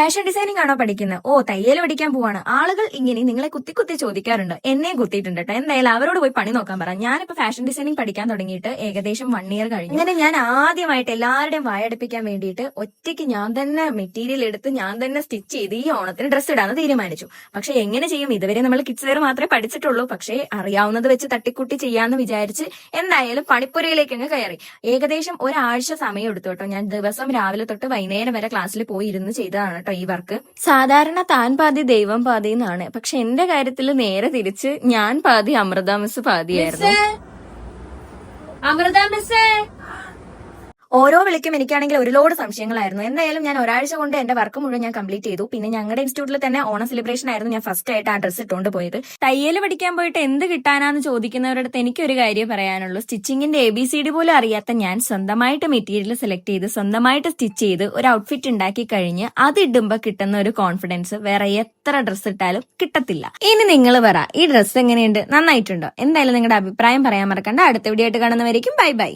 Fashion designing ആണോ പഠിക്കുന്നത് ഓ തയ്യൽ പഠിക്കാൻ പോവാണ്. ആളുകൾ ഇങ്ങനെ നിങ്ങളെ കുത്തി കുത്തി ചോദിക്കാറുണ്ട്. എന്നെയും കുത്തിയിട്ടുണ്ട് കേട്ടോ എന്തായാലും അവരോട് പോയി പണി നോക്കാൻ പറ. ഞാനിപ്പോ ഫാഷൻ ഡിസൈനിങ് പഠിക്കാൻ തുടങ്ങിയിട്ട് ഏകദേശം വൺ ഇയർ കഴിഞ്ഞു. അങ്ങനെ ഞാൻ ആദ്യമായിട്ട് എല്ലാവരുടെയും വായടിപ്പിക്കാൻ വേണ്ടിയിട്ട് ഒറ്റയ്ക്ക് ഞാൻ തന്നെ മെറ്റീരിയൽ എടുത്ത് ഞാൻ തന്നെ സ്റ്റിച്ച് ചെയ്ത് ഈ ഓണത്തിന് ഡ്രസ്സ് ഇടാന്ന് തീരുമാനിച്ചു. പക്ഷെ എങ്ങനെ ചെയ്യും? ഇതുവരെ നമ്മൾ കിഡ്സ് വെയർ മാത്രമേ പഠിച്ചിട്ടുള്ളൂ. പക്ഷേ അറിയാവുന്നത് വെച്ച് തട്ടിക്കുട്ടി ചെയ്യാന്ന് വിചാരിച്ച് എന്തായാലും പണിപ്പുരയിലേക്ക് അങ്ങ് കയറി. ഏകദേശം ഒരാഴ്ച സമയം എടുത്തു കേട്ടോ ഞാൻ ദിവസം രാവിലെ തൊട്ട് വൈകുന്നേരം വരെ ക്ലാസ്സിൽ പോയി ഇരുന്ന് ചെയ്തതാണ് ഈ വർക്ക് സാധാരണ താൻ പാതി ദൈവം പാതി എന്നാണ്. പക്ഷെ എന്റെ കാര്യത്തിൽ നേരെ തിരിച്ച് ഞാൻ പാതി അമൃത മിസ് പാതിയായിരുന്നു. അമൃത മിസ്സേ? ഓരോ വിളിക്കും എനിക്കാണെങ്കിൽ ഒരുപാട് സംശയങ്ങളായിരുന്നു. എന്തായാലും ഞാൻ ഒരാഴ്ച കൊണ്ട് എന്റെ വർക്ക് മുഴുവൻ ഞാൻ കംപ്ലീറ്റ് ചെയ്തു. പിന്നെ ഞങ്ങളുടെ ഇൻസ്റ്റിറ്റ്യൂട്ടിൽ തന്നെ ഓണം സെലിബ്രേഷൻ ആയിരുന്നു ഞാൻ ഫസ്റ്റ് ആയിട്ട് ആ ഡ്രസ് ഇട്ടുകൊണ്ട് പോയത്. തയ്യൽ പഠിക്കാൻ പോയിട്ട് എന്ത് കിട്ടാനാന്ന് ചോദിക്കുന്നവരുടെ അടുത്ത് എനിക്കൊരു കാര്യം പറയാനുള്ളൂ. സ്റ്റിച്ചിങ്ങിന്റെ എ ബി സി ഡി പോലും അറിയാത്ത ഞാൻ സ്വന്തമായിട്ട് മെറ്റീരിയൽ സെലക്ട് ചെയ്ത് സ്വന്തമായിട്ട് സ്റ്റിച്ച് ചെയ്ത് ഒരു ഔട്ട്ഫിറ്റ് ഉണ്ടാക്കി കഴിഞ്ഞ് അത് ഇടുമ്പോൾ കിട്ടുന്ന ഒരു കോൺഫിഡൻസ് വേറെ എത്ര ഡ്രസ് ഇട്ടാലും കിട്ടത്തില്ല. ഇനി നിങ്ങൾ പറ ഈ ഡ്രസ്സ് എങ്ങനെയുണ്ട്? നന്നായിട്ടുണ്ടോ? എന്തായാലും നിങ്ങളുടെ അഭിപ്രായം പറയാൻ മറക്കണ്ട. അടുത്ത വീഡിയോ ആയിട്ട് കാണുന്നവരേക്കും ബൈ ബൈ